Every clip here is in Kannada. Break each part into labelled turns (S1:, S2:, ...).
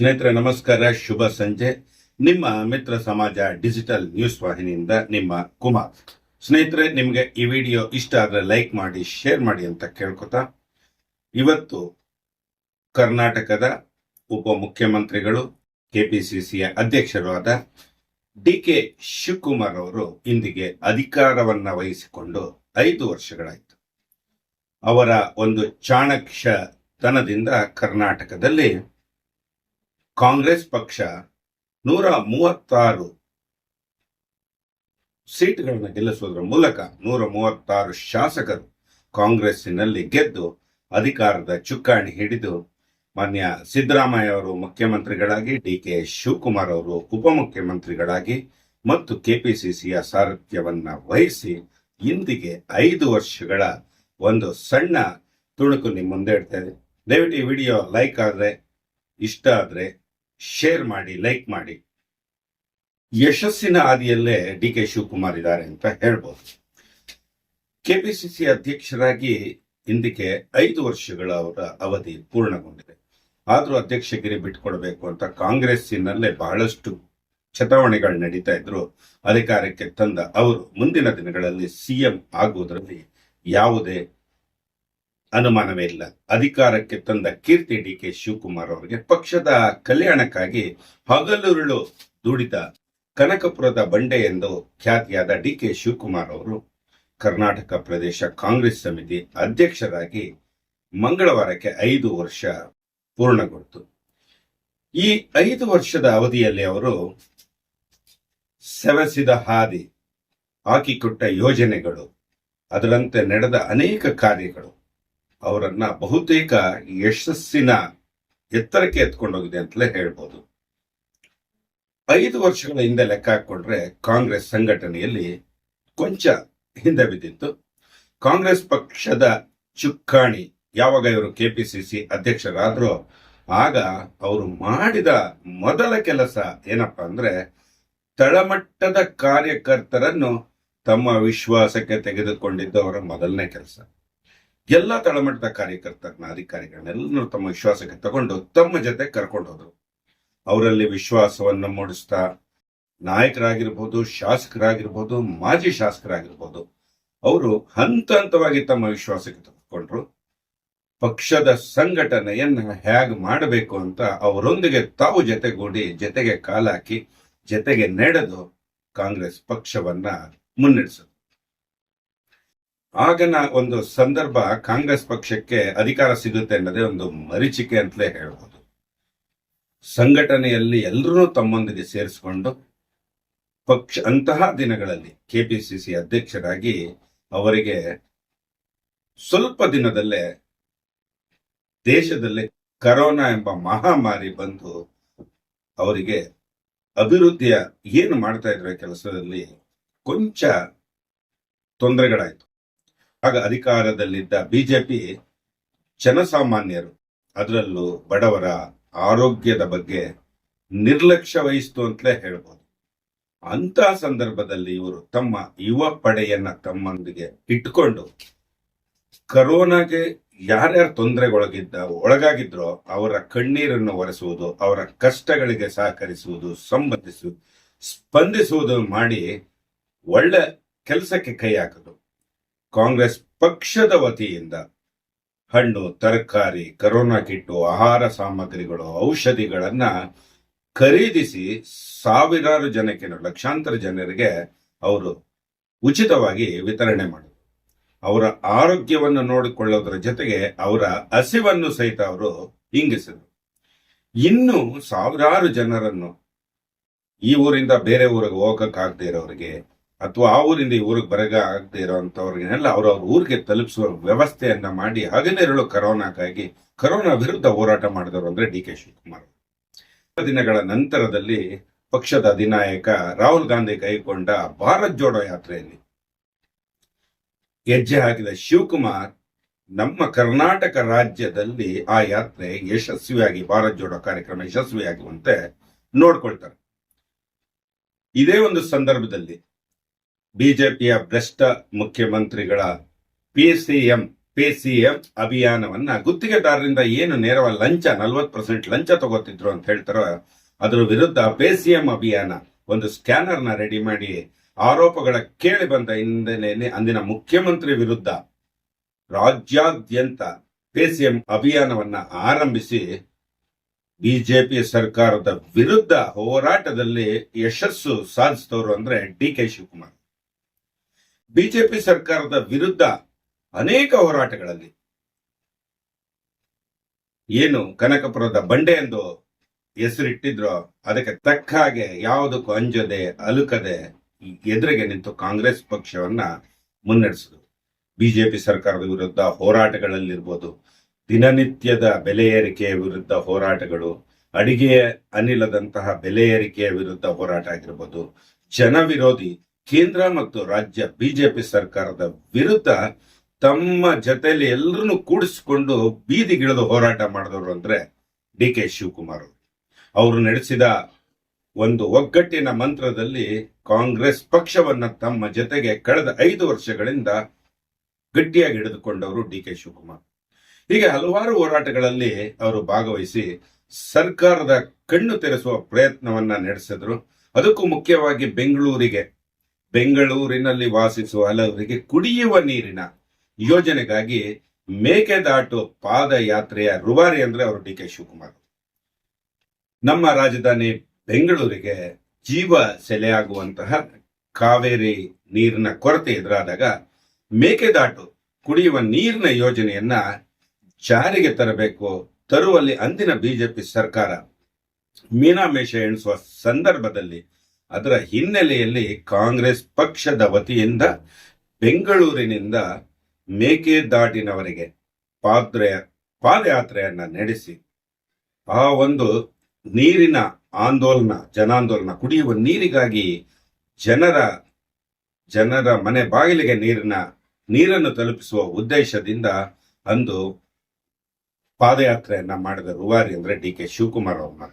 S1: ಸ್ನೇಹಿತರೆ, ನಮಸ್ಕಾರ, ಶುಭ ಸಂಜೆ. ನಿಮ್ಮ ಮಿತ್ರ ಸಮಾಜ ಡಿಜಿಟಲ್ ನ್ಯೂಸ್ ವಾಹಿನಿಯಿಂದ ನಿಮ್ಮ ಕುಮಾರ್. ಸ್ನೇಹಿತರೆ, ನಿಮಗೆ ಈ ವಿಡಿಯೋ ಇಷ್ಟ ಆದರೆ ಲೈಕ್ ಮಾಡಿ, ಶೇರ್ ಮಾಡಿ ಅಂತ ಕೇಳ್ಕೊತಾ. ಇವತ್ತು ಕರ್ನಾಟಕದ ಉಪಮುಖ್ಯಮಂತ್ರಿಗಳು, ಕೆಪಿಸಿಸಿಯ ಅಧ್ಯಕ್ಷರು ಆದ ಡಿ ಕೆ ಶಿವಕುಮಾರ್ ಅವರು ಇಂದಿಗೆ ಅಧಿಕಾರವನ್ನ ವಹಿಸಿಕೊಂಡು ಐದು ವರ್ಷಗಳಾಯಿತು. ಅವರ ಒಂದು ಚಾಣಕ್ಷತನದಿಂದ ಕರ್ನಾಟಕದಲ್ಲಿ ಕಾಂಗ್ರೆಸ್ ಪಕ್ಷ ನೂರ ಮೂವತ್ತಾರು ಸೀಟ್ಗಳನ್ನು ಗೆಲ್ಲಿಸುವುದರ ಮೂಲಕ ನೂರ ಮೂವತ್ತಾರು ಶಾಸಕರು ಕಾಂಗ್ರೆಸ್ಸಿನಲ್ಲಿ ಗೆದ್ದು ಅಧಿಕಾರದ ಚುಕ್ಕಾಣಿ ಹಿಡಿದು ಮಾನ್ಯ ಸಿದ್ದರಾಮಯ್ಯ ಅವರು ಮುಖ್ಯಮಂತ್ರಿಗಳಾಗಿ ಡಿ ಕೆ ಶಿವಕುಮಾರ್ ಅವರು ಉಪಮುಖ್ಯಮಂತ್ರಿಗಳಾಗಿ ಮತ್ತು ಕೆಪಿಸಿಸಿಯ ಸಾರಥ್ಯವನ್ನ ವಹಿಸಿ ಇಂದಿಗೆ ಐದು ವರ್ಷಗಳ ಒಂದು ಸಣ್ಣ ತುಣುಕು ನಿಮ್ಮ ಮುಂದೆ ಇಡ್ತಾ ದಯವಿಟ್ಟು ಈ ವಿಡಿಯೋ ಲೈಕ್ ಆದರೆ, ಇಷ್ಟ ಆದ್ರೆ ಶೇರ್ ಮಾಡಿ ಲೈಕ್ ಮಾಡಿ. ಯಶಸ್ಸಿನ ಹಾದಿಯಲ್ಲೇ ಡಿ ಕೆ ಶಿವಕುಮಾರ್ ಇದ್ದಾರೆ ಅಂತ ಹೇಳ್ಬೋದು. ಕೆಪಿಸಿಸಿ ಅಧ್ಯಕ್ಷರಾಗಿ ಇಂದಿಗೆ ಐದು ವರ್ಷಗಳ ಅವರ ಅವಧಿ ಪೂರ್ಣಗೊಂಡಿದೆ. ಆದರೂ ಅಧ್ಯಕ್ಷಗಿರಿ ಬಿಟ್ಕೊಡ್ಬೇಕು ಅಂತ ಕಾಂಗ್ರೆಸ್ಸಿನಲ್ಲೇ ಬಹಳಷ್ಟು ಚತಾವಣೆಗಳು ನಡೀತಾ ಇದ್ರು. ಅಧಿಕಾರಕ್ಕೆ ತಂದ ಅವರು ಮುಂದಿನ ದಿನಗಳಲ್ಲಿ ಸಿಎಂ ಆಗುವುದರಲ್ಲಿ ಯಾವುದೇ ಅನುಮಾನವೇ ಇಲ್ಲ. ಅಧಿಕಾರಕ್ಕೆ ತಂದ ಕೀರ್ತಿ ಡಿ ಕೆ ಶಿವಕುಮಾರ್ ಅವರಿಗೆ ಪಕ್ಷದ ಕಲ್ಯಾಣಕ್ಕಾಗಿ ಹಗಲುರುಳು ದುಡಿದ ಕನಕಪುರದ ಬಂಡೆ ಎಂದು ಖ್ಯಾತಿಯಾದ ಡಿ ಕೆ ಶಿವಕುಮಾರ್ ಅವರು ಕರ್ನಾಟಕ ಪ್ರದೇಶ ಕಾಂಗ್ರೆಸ್ ಸಮಿತಿ ಅಧ್ಯಕ್ಷರಾಗಿ ಮಂಗಳವಾರಕ್ಕೆ ಐದು ವರ್ಷ ಪೂರ್ಣಗೊಳ್ತು. ಈ ಐದು ವರ್ಷದ ಅವಧಿಯಲ್ಲಿ ಅವರು ಸೆವೆಸಿದ ಹಾದಿ, ಹಾಕಿಕೊಟ್ಟ ಯೋಜನೆಗಳು, ಅದರಂತೆ ನಡೆದ ಅನೇಕ ಕಾರ್ಯಗಳು ಅವರನ್ನ ಬಹುತೇಕ ಯಶಸ್ಸಿನ ಎತ್ತರಕ್ಕೆ ಎತ್ಕೊಂಡೋಗಿದೆ ಅಂತಲೇ ಹೇಳ್ಬೋದು. ಐದು ವರ್ಷಗಳ ಹಿಂದೆ ಲೆಕ್ಕ ಹಾಕೊಂಡ್ರೆ ಕಾಂಗ್ರೆಸ್ ಸಂಘಟನೆಯಲ್ಲಿ ಕೊಂಚ ಹಿಂದೆ ಬಿದ್ದಿತ್ತು. ಕಾಂಗ್ರೆಸ್ ಪಕ್ಷದ ಚುಕ್ಕಾಣಿ ಯಾವಾಗ ಇವರು ಕೆಪಿಸಿಸಿ ಅಧ್ಯಕ್ಷರಾದ್ರೋ ಆಗ ಅವರು ಮಾಡಿದ ಮೊದಲ ಕೆಲಸ ಏನಪ್ಪಾ ಅಂದ್ರೆ ತಳಮಟ್ಟದ ಕಾರ್ಯಕರ್ತರನ್ನು ತಮ್ಮ ವಿಶ್ವಾಸಕ್ಕೆ ತೆಗೆದುಕೊಂಡಿದ್ದು ಅವರ ಮೊದಲನೇ ಕೆಲಸ. ಎಲ್ಲ ತಳಮಟ್ಟದ ಕಾರ್ಯಕರ್ತರನ್ನ ಅಧಿಕಾರಿಗಳನ್ನೆಲ್ಲರೂ ತಮ್ಮ ವಿಶ್ವಾಸಕ್ಕೆ ತಗೊಂಡು ತಮ್ಮ ಜೊತೆ ಕರ್ಕೊಂಡು ಹೋದ್ರು. ಅವರಲ್ಲಿ ವಿಶ್ವಾಸವನ್ನು ಮೂಡಿಸ್ತಾ ನಾಯಕರಾಗಿರ್ಬೋದು, ಶಾಸಕರಾಗಿರ್ಬೋದು, ಮಾಜಿ ಶಾಸಕರಾಗಿರ್ಬೋದು, ಅವರು ಹಂತ ಹಂತವಾಗಿ ತಮ್ಮ ವಿಶ್ವಾಸಕ್ಕೆ ತಗೊಂಡ್ರು ಪಕ್ಷದ ಸಂಘಟನೆಯನ್ನ ಹೇಗೆ ಮಾಡಬೇಕು ಅಂತ ಅವರೊಂದಿಗೆ ತಾವು ಜೊತೆಗೂಡಿ, ಜೊತೆಗೆ ಕಾಲಾಕಿ, ಜೊತೆಗೆ ನಡೆದು ಕಾಂಗ್ರೆಸ್ ಪಕ್ಷವನ್ನ ಮುನ್ನಡೆಸಿದ್ರು. ಆಗನ ಒಂದು ಸಂದರ್ಭ ಕಾಂಗ್ರೆಸ್ ಪಕ್ಷಕ್ಕೆ ಅಧಿಕಾರ ಸಿಗುತ್ತೆ ಅನ್ನೋದೇ ಒಂದು ಮರೀಚಿಕೆ ಅಂತಲೇ ಹೇಳ್ಬೋದು. ಸಂಘಟನೆಯಲ್ಲಿ ಎಲ್ಲರೂ ತಮ್ಮೊಂದಿಗೆ ಸೇರಿಸಿಕೊಂಡು ಪಕ್ಷ, ಅಂತಹ ದಿನಗಳಲ್ಲಿ ಕೆಪಿಸಿಸಿ ಅಧ್ಯಕ್ಷರಾಗಿ ಅವರಿಗೆ ಸ್ವಲ್ಪ ದಿನದಲ್ಲೇ ದೇಶದಲ್ಲಿ ಕರೋನಾ ಎಂಬ ಮಹಾಮಾರಿ ಬಂದು ಅವರಿಗೆ ಅಭಿವೃದ್ಧಿಯ ಏನು ಮಾಡ್ತಾ ಇದ್ರೆ ಕೆಲಸದಲ್ಲಿ ಕೊಂಚ ತೊಂದರೆಗಳಾಯ್ತು. ಆಗ ಅಧಿಕಾರದಲ್ಲಿದ್ದ ಬಿಜೆಪಿ ಜನಸಾಮಾನ್ಯರು, ಅದರಲ್ಲೂ ಬಡವರ ಆರೋಗ್ಯದ ಬಗ್ಗೆ ನಿರ್ಲಕ್ಷ್ಯ ವಹಿಸ್ತು ಅಂತಲೇ ಹೇಳ್ಬೋದು. ಅಂತ ಸಂದರ್ಭದಲ್ಲಿ ಇವರು ತಮ್ಮ ಯುವ ಪಡೆಯನ್ನ ತಮ್ಮೊಂದಿಗೆ ಇಟ್ಕೊಂಡು ಕರೋನಾಗೆ ಯಾರ್ಯಾರು ತೊಂದರೆಗೊಳಗಿದ್ದ, ಒಳಗಾಗಿದ್ರೋ ಅವರ ಕಣ್ಣೀರನ್ನು ಒರೆಸುವುದು, ಅವರ ಕಷ್ಟಗಳಿಗೆ ಸಹಕರಿಸುವುದು ಸಂಬಂಧಿಸುವುದು ಸ್ಪಂದಿಸುವುದು ಮಾಡಿ ಒಳ್ಳೆ ಕೆಲಸಕ್ಕೆ ಕೈ ಹಾಕಿದ್ರು ಕಾಂಗ್ರೆಸ್ ಪಕ್ಷದ ವತಿಯಿಂದ ಹಣ್ಣು, ತರಕಾರಿ, ಕರೋನಾ ಕಿಟ್ಟು, ಆಹಾರ ಸಾಮಗ್ರಿಗಳು, ಔಷಧಿಗಳನ್ನ ಖರೀದಿಸಿ ಸಾವಿರಾರು ಜನಕ್ಕೆ, ಲಕ್ಷಾಂತರ ಜನರಿಗೆ ಅವರು ಉಚಿತವಾಗಿ ವಿತರಣೆ ಮಾಡಿದರು. ಅವರ ಆರೋಗ್ಯವನ್ನು ನೋಡಿಕೊಳ್ಳೋದ್ರ ಜೊತೆಗೆ ಅವರ ಹಸಿವನ್ನು ಸಹಿತ ಅವರು ಹಿಂಗಿಸಿದರು ಇನ್ನು ಸಾವಿರಾರು ಜನರನ್ನು ಈ ಊರಿಂದ ಬೇರೆ ಊರಿಗೆ ಹೋಗಕ್ಕಾಗದೇ ಇರೋರಿಗೆ ಅಥವಾ ಆ ಊರಿಂದ ಈ ಊರಿಗೆ ಬರಗ ಆಗದೆ ಇರೋವಂಥವ್ರಿಗೆಲ್ಲ ಅವ್ರ ಅವ್ರ ಊರಿಗೆ ತಲುಪಿಸುವ ವ್ಯವಸ್ಥೆಯನ್ನ ಮಾಡಿ ಹಗಲಿರುಳು ಕರೋನಾಗಾಗಿ ಕರೋನಾ ವಿರುದ್ಧ ಹೋರಾಟ ಮಾಡಿದವರು ಅಂದ್ರೆ ಡಿ ಕೆ ಶಿವಕುಮಾರ್ ದಿನಗಳ ನಂತರದಲ್ಲಿ ಪಕ್ಷದ ಅಧಿನಾಯಕ ರಾಹುಲ್ ಗಾಂಧಿ ಕೈಗೊಂಡ ಭಾರತ್ ಜೋಡೋ ಯಾತ್ರೆಯಲ್ಲಿ ಹೆಜ್ಜೆ ಹಾಕಿದ ಶಿವಕುಮಾರ್ ನಮ್ಮ ಕರ್ನಾಟಕ ರಾಜ್ಯದಲ್ಲಿ ಆ ಯಾತ್ರೆ ಯಶಸ್ವಿಯಾಗಿ, ಭಾರತ್ ಜೋಡೋ ಕಾರ್ಯಕ್ರಮ ಯಶಸ್ವಿಯಾಗುವಂತೆ ನೋಡ್ಕೊಳ್ತಾರೆ. ಇದೇ ಒಂದು ಸಂದರ್ಭದಲ್ಲಿ ಬಿಜೆಪಿಯ ಭ್ರಷ್ಟ ಮುಖ್ಯಮಂತ್ರಿಗಳ ಪಿ ಸಿ ಎಂ ಸಿ ಅಭಿಯಾನವನ್ನ ಗುತ್ತಿಗೆದಾರರಿಂದ ಏನು ನೇರವಾಗಿ ಲಂಚ, ನಲ್ವತ್ತು ಪರ್ಸೆಂಟ್ ಲಂಚ ತಗೋತಿದ್ರು ಅಂತ ಹೇಳ್ತಾರೋ, ಅದರ ವಿರುದ್ಧ ಪೇ ಸಿ ಎಂ ಅಭಿಯಾನ ಒಂದು ಸ್ಕ್ಯಾನರ್ನ ರೆಡಿ ಮಾಡಿ ಆರೋಪಗಳ ಕೇಳಿ ಬಂದ ಹಿನ್ನೆಲೆಯಲ್ಲಿ ಅಂದಿನ ಮುಖ್ಯಮಂತ್ರಿ ವಿರುದ್ಧ ರಾಜ್ಯಾದ್ಯಂತ ಪೇ ಸಿ ಎಂ ಅಭಿಯಾನವನ್ನ ಆರಂಭಿಸಿ ಬಿಜೆಪಿ ಸರ್ಕಾರದ ವಿರುದ್ಧ ಹೋರಾಟದಲ್ಲಿ ಯಶಸ್ಸು ಸಾಧಿಸಿದವರು ಅಂದ್ರೆ ಡಿ ಕೆ ಶಿವಕುಮಾರ್. ಬಿಜೆಪಿ ಸರ್ಕಾರದ ವಿರುದ್ಧ ಅನೇಕ ಹೋರಾಟಗಳಲ್ಲಿ ಏನು ಕನಕಪುರದ ಬಂಡೆ ಎಂದು ಹೆಸರಿಟ್ಟಿದ್ರು, ಅದಕ್ಕೆ ತಕ್ಕ ಹಾಗೆ ಯಾವುದಕ್ಕೂ ಅಂಜದೆ, ಅಲುಕದೆ ಎದುರಿಗೆ ನಿಂತು ಕಾಂಗ್ರೆಸ್ ಪಕ್ಷವನ್ನ ಮುನ್ನಡೆಸಿದ್ರು. ಬಿಜೆಪಿ ಸರ್ಕಾರದ ವಿರುದ್ಧ ಹೋರಾಟಗಳಲ್ಲಿರ್ಬೋದು, ದಿನನಿತ್ಯದ ಬೆಲೆ ಏರಿಕೆಯ ವಿರುದ್ಧ ಹೋರಾಟಗಳು ಅಡಿಗೆ ಅನಿಲದಂತಹ ಬೆಲೆ ಏರಿಕೆಯ ವಿರುದ್ಧ ಹೋರಾಟ ಆಗಿರ್ಬೋದು, ಜನ ವಿರೋಧಿ ಕೇಂದ್ರ ಮತ್ತು ರಾಜ್ಯ ಬಿಜೆಪಿ ಸರ್ಕಾರದ ವಿರುದ್ಧ ತಮ್ಮ ಜೊತೆಯಲ್ಲಿ ಎಲ್ಲರನ್ನು ಕೂಡಿಸಿಕೊಂಡು ಬೀದಿಗಿಳಿದು ಹೋರಾಟ ಮಾಡಿದವರು ಅಂದ್ರೆ ಡಿ ಕೆ ಶಿವಕುಮಾರ್ ಅವರು. ನಡೆಸಿದ ಒಂದು ಒಗ್ಗಟ್ಟಿನ ಮಂತ್ರದಲ್ಲಿ ಕಾಂಗ್ರೆಸ್ ಪಕ್ಷವನ್ನ ತಮ್ಮ ಜೊತೆಗೆ ಕಳೆದ ಐದು ವರ್ಷಗಳಿಂದ ಗಟ್ಟಿಯಾಗಿ ಹಿಡಿದುಕೊಂಡವರು ಡಿ ಕೆ ಶಿವಕುಮಾರ್. ಹೀಗೆ ಹಲವಾರು ಹೋರಾಟಗಳಲ್ಲಿ ಅವರು ಭಾಗವಹಿಸಿ ಸರ್ಕಾರದ ಕಣ್ಣು ತೆರೆಸುವ ಪ್ರಯತ್ನವನ್ನ ನಡೆಸಿದ್ರು. ಅದಕ್ಕೂ ಮುಖ್ಯವಾಗಿ ಬೆಂಗಳೂರಿಗೆ ಬೆಂಗಳೂರಿನಲ್ಲಿ ವಾಸಿಸುವ ಹಲವರಿಗೆ ಕುಡಿಯುವ ನೀರಿನ ಯೋಜನೆಗಾಗಿ ಮೇಕೆದಾಟು ಪಾದಯಾತ್ರೆಯ ರುವಾರಿ ಅಂದ್ರೆ ಅವರು ಡಿ ಕೆ ಶಿವಕುಮಾರ್ ನಮ್ಮ ರಾಜಧಾನಿ ಬೆಂಗಳೂರಿಗೆ ಜೀವ ಸೆಲೆಯಾಗುವಂತಹ ಕಾವೇರಿ ನೀರಿನ ಕೊರತೆ ಎದುರಾದಾಗ ಮೇಕೆದಾಟು ಕುಡಿಯುವ ನೀರಿನ ಯೋಜನೆಯನ್ನ ಜಾರಿಗೆ ತರಬೇಕು. ತರುವಲ್ಲಿ ಅಂದಿನ ಬಿಜೆಪಿ ಸರ್ಕಾರ ಮೀನಾಮೇಷ ಎಣಿಸುವ ಸಂದರ್ಭದಲ್ಲಿ ಅದರ ಹಿನ್ನೆಲೆಯಲ್ಲಿ ಕಾಂಗ್ರೆಸ್ ಪಕ್ಷದ ವತಿಯಿಂದ ಬೆಂಗಳೂರಿನಿಂದ ಮೇಕೆದಾಟಿನವರೆಗೆ ಪಾದ್ರೆ ಪಾದಯಾತ್ರೆಯನ್ನ ನಡೆಸಿ, ಆ ಒಂದು ನೀರಿನ ಆಂದೋಲನ, ಜನಾಂದೋಲನ, ಕುಡಿಯುವ ನೀರಿಗಾಗಿ ಜನರ ಜನರ ಮನೆ ಬಾಗಿಲಿಗೆ ನೀರಿನ, ನೀರನ್ನು ತಲುಪಿಸುವ ಉದ್ದೇಶದಿಂದ ಅಂದು ಪಾದಯಾತ್ರೆಯನ್ನ ಮಾಡಿದ ರೂವಾರಿ ಅಂದ್ರೆ ಡಿ ಕೆ ಶಿವಕುಮಾರ್ ಅವ್ರನ್ನ.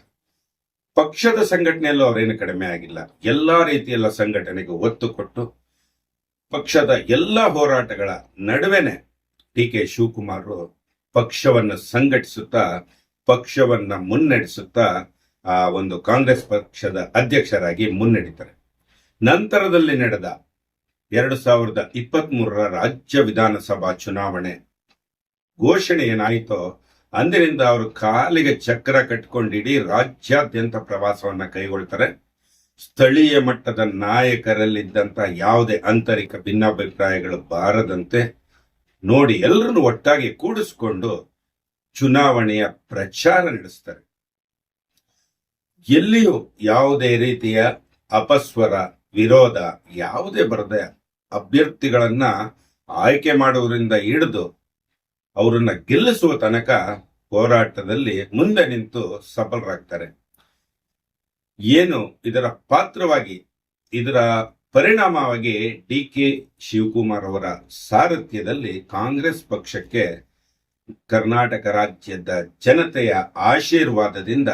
S1: ಪಕ್ಷದ ಸಂಘಟನೆಯಲ್ಲೂ ಅವರೇನು ಕಡಿಮೆ ಆಗಿಲ್ಲ. ಎಲ್ಲ ರೀತಿಯಲ್ಲ ಸಂಘಟನೆಗೆ ಒತ್ತು ಕೊಟ್ಟು ಪಕ್ಷದ ಎಲ್ಲ ಹೋರಾಟಗಳ ನಡುವೆನೆ ಡಿ ಕೆ ಶಿವಕುಮಾರ್ ಪಕ್ಷವನ್ನು ಸಂಘಟಿಸುತ್ತಾ, ಪಕ್ಷವನ್ನ ಮುನ್ನಡೆಸುತ್ತಾ, ಆ ಒಂದು ಕಾಂಗ್ರೆಸ್ ಪಕ್ಷದ ಅಧ್ಯಕ್ಷರಾಗಿ ಮುನ್ನಡೀತಾರೆ. ನಂತರದಲ್ಲಿ ನಡೆದ ಎರಡು ಸಾವಿರದ ಇಪ್ಪತ್ತ್ಮೂರರ ರಾಜ್ಯ ವಿಧಾನಸಭಾ ಚುನಾವಣೆ ಘೋಷಣೆ ಏನಾಯಿತೋ ಅಂದಿನಿಂದ ಅವರು ಕಾಲಿಗೆ ಚಕ್ರ ಕಟ್ಕೊಂಡು ಇಡೀ ರಾಜ್ಯಾದ್ಯಂತ ಪ್ರವಾಸವನ್ನ ಕೈಗೊಳ್ತಾರೆ. ಸ್ಥಳೀಯ ಮಟ್ಟದ ನಾಯಕರಲ್ಲಿದ್ದಂತ ಯಾವುದೇ ಆಂತರಿಕ ಭಿನ್ನಾಭಿಪ್ರಾಯಗಳು ಬಾರದಂತೆ ನೋಡಿ ಎಲ್ಲರನ್ನು ಒಟ್ಟಾಗಿ ಕೂಡಿಸ್ಕೊಂಡು ಚುನಾವಣೆಯ ಪ್ರಚಾರ ನಡೆಸ್ತಾರೆ. ಎಲ್ಲಿಯೂ ಯಾವುದೇ ರೀತಿಯ ಅಪಸ್ವರ, ವಿರೋಧ, ಯಾವುದೇ ಬರದೆ ಅಭ್ಯರ್ಥಿಗಳನ್ನ ಆಯ್ಕೆ ಮಾಡುವುದರಿಂದ ಹಿಡಿದು ಅವರನ್ನ ಗೆಲ್ಲಿಸುವ ತನಕ ಹೋರಾಟದಲ್ಲಿ ಮುಂದೆ ನಿಂತು ಸಫಲರಾಗ್ತಾರೆ. ಏನು ಇದರ ಪಾತ್ರವಾಗಿ, ಇದರ ಪರಿಣಾಮವಾಗಿ ಡಿ ಕೆ ಶಿವಕುಮಾರ್ ಅವರ ಸಾರಥ್ಯದಲ್ಲಿ ಕಾಂಗ್ರೆಸ್ ಪಕ್ಷಕ್ಕೆ ಕರ್ನಾಟಕ ರಾಜ್ಯದ ಜನತೆಯ ಆಶೀರ್ವಾದದಿಂದ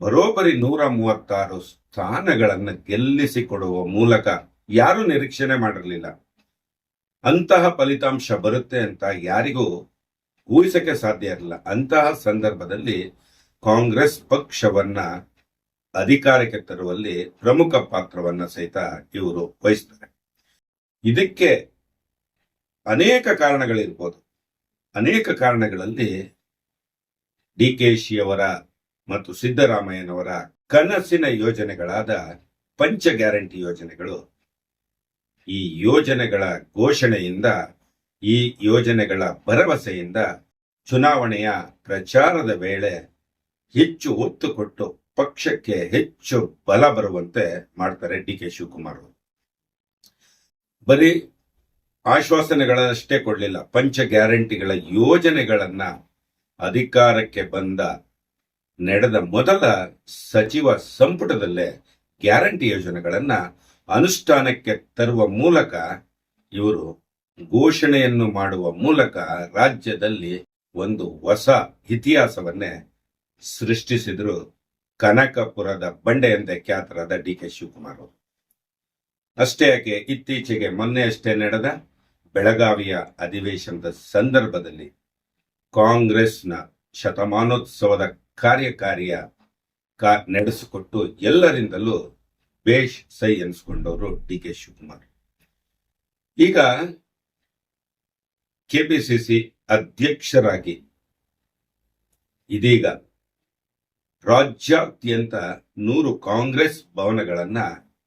S1: ಬರೋಬ್ಬರಿ ನೂರ ಮೂವತ್ತಾರು ಸ್ಥಾನಗಳನ್ನು ಗೆಲ್ಲಿಸಿಕೊಡುವ ಮೂಲಕ ಯಾರೂ ನಿರೀಕ್ಷಣೆ ಮಾಡಿರಲಿಲ್ಲ. ಅಂತಹ ಫಲಿತಾಂಶ ಬರುತ್ತೆ ಅಂತ ಯಾರಿಗೂ ಊಹಿಸಕ್ಕೆ ಸಾಧ್ಯ ಇರಲಿಲ್ಲ ಅಂತಹ ಸಂದರ್ಭದಲ್ಲಿ ಕಾಂಗ್ರೆಸ್ ಪಕ್ಷವನ್ನ ಅಧಿಕಾರಕ್ಕೆ ತರುವಲ್ಲಿ ಪ್ರಮುಖ ಪಾತ್ರವನ್ನ ಸಹಿತ ಇವರು ವಹಿಸ್ತಾರೆ. ಇದಕ್ಕೆ ಅನೇಕ ಕಾರಣಗಳಿರ್ಬೋದು. ಅನೇಕ ಕಾರಣಗಳಲ್ಲಿ ಡಿ ಕೆ ಶಿಯವರ ಮತ್ತು ಸಿದ್ದರಾಮಯ್ಯನವರ ಕನಸಿನ ಯೋಜನೆಗಳಾದ ಪಂಚ ಗ್ಯಾರಂಟಿ ಯೋಜನೆಗಳು ಈ ಯೋಜನೆಗಳ ಘೋಷಣೆಯಿಂದ, ಈ ಯೋಜನೆಗಳ ಭರವಸೆಯಿಂದ ಚುನಾವಣೆಯ ಪ್ರಚಾರದ ವೇಳೆ ಹೆಚ್ಚು ಒತ್ತು ಕೊಟ್ಟು ಪಕ್ಷಕ್ಕೆ ಹೆಚ್ಚು ಬಲ ಬರುವಂತೆ ಮಾಡ್ತಾರೆ ಡಿ ಕೆ ಶಿವಕುಮಾರ್ ಅವರು. ಬರೀ ಆಶ್ವಾಸನೆಗಳಷ್ಟೇ ಕೊಡಲಿಲ್ಲ, ಪಂಚ ಗ್ಯಾರಂಟಿಗಳ ಯೋಜನೆಗಳನ್ನ ಅಧಿಕಾರಕ್ಕೆ ಬಂದ, ನಡೆದ ಮೊದಲ ಸಚಿವ ಸಂಪುಟದಲ್ಲೇ ಗ್ಯಾರಂಟಿ ಯೋಜನೆಗಳನ್ನ ಅನುಷ್ಠಾನಕ್ಕೆ ತರುವ ಮೂಲಕ ಇವರು ಘೋಷಣೆಯನ್ನು ಮಾಡುವ ಮೂಲಕ ರಾಜ್ಯದಲ್ಲಿ ಒಂದು ಹೊಸ ಇತಿಹಾಸವನ್ನೇ ಸೃಷ್ಟಿಸಿದ್ರು ಕನಕಪುರದ ಬಂಡೆ ಎಂದೇ ಖ್ಯಾತರಾದ ಡಿ ಕೆ ಶಿವಕುಮಾರ್ ಅವರು. ಅಷ್ಟೇ ಯಾಕೆ, ಇತ್ತೀಚೆಗೆ ಮೊನ್ನೆ ಅಷ್ಟೇ ನಡೆದ ಬೆಳಗಾವಿಯ ಅಧಿವೇಶನದ ಸಂದರ್ಭದಲ್ಲಿ ಕಾಂಗ್ರೆಸ್ನ ಶತಮಾನೋತ್ಸವದ ಕಾರ್ಯಕಾರಿಯ ನಡೆಸಿಕೊಟ್ಟು ಎಲ್ಲರಿಂದಲೂ ಬೇಷ್ ಸೈ ಎನ್ಸ್ಕೊಂಡವರು ಡಿ ಕೆ ಶಿವಕುಮಾರ್. ಈಗ ಕೆಪಿಸಿಸಿ ಅಧ್ಯಕ್ಷರಾಗಿ ಇದೀಗ ರಾಜ್ಯಾದ್ಯಂತ ನೂರು ಕಾಂಗ್ರೆಸ್ ಭವನಗಳನ್ನ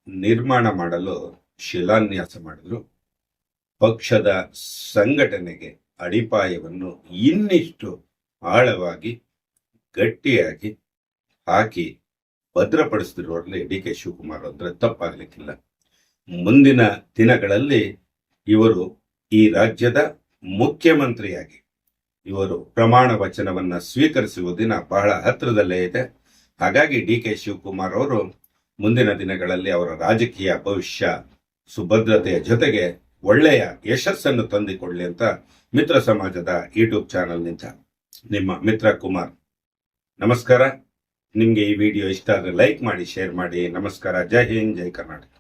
S1: ನಿರ್ಮಾಣ ಮಾಡಲು ಶಿಲಾನ್ಯಾಸ ಮಾಡಿದ್ರು. ಪಕ್ಷದ ಸಂಘಟನೆಗೆ ಅಡಿಪಾಯವನ್ನು ಇನ್ನಿಷ್ಟು ಆಳವಾಗಿ ಗಟ್ಟಿಯಾಗಿ ಹಾಕಿ ಭದ್ರಪಡಿಸ್ತಿರೋರಲ್ಲಿ ಡಿ ಕೆ ಶಿವಕುಮಾರ್ ಅಂದ್ರೆ ತಪ್ಪಾಗಲಿಕ್ಕಿಲ್ಲ. ಮುಂದಿನ ದಿನಗಳಲ್ಲಿ ಇವರು ಈ ರಾಜ್ಯದ ಮುಖ್ಯಮಂತ್ರಿಯಾಗಿ ಇವರು ಪ್ರಮಾಣ ವಚನವನ್ನ ಸ್ವೀಕರಿಸುವ ದಿನ ಬಹಳ ಹತ್ತಿರದಲ್ಲೇ ಇದೆ. ಹಾಗಾಗಿ ಡಿ ಕೆ ಶಿವಕುಮಾರ್ ಅವರು ಮುಂದಿನ ದಿನಗಳಲ್ಲಿ ಅವರ ರಾಜಕೀಯ ಭವಿಷ್ಯ, ಸುಭದ್ರತೆಯ ಜೊತೆಗೆ ಒಳ್ಳೆಯ ಯಶಸ್ಸನ್ನು ತಂದಿಕೊಳ್ಳಿ ಅಂತ ಮಿತ್ರ ಸಮಾಜದ ಯೂಟ್ಯೂಬ್ ಚಾನೆಲ್ನಿಂದ ನಿಮ್ಮ ಮಿತ್ರ ಕುಮಾರ್. ನಮಸ್ಕಾರ. ನಿಮ್ಗೆ ಈ ವಿಡಿಯೋ ಇಷ್ಟ ಆದರೆ ಲೈಕ್ ಮಾಡಿ ಶೇರ್ ಮಾಡಿ. ನಮಸ್ಕಾರ. ಜೈ ಹಿಂದ್ ಜೈ ಕರ್ನಾಟಕ.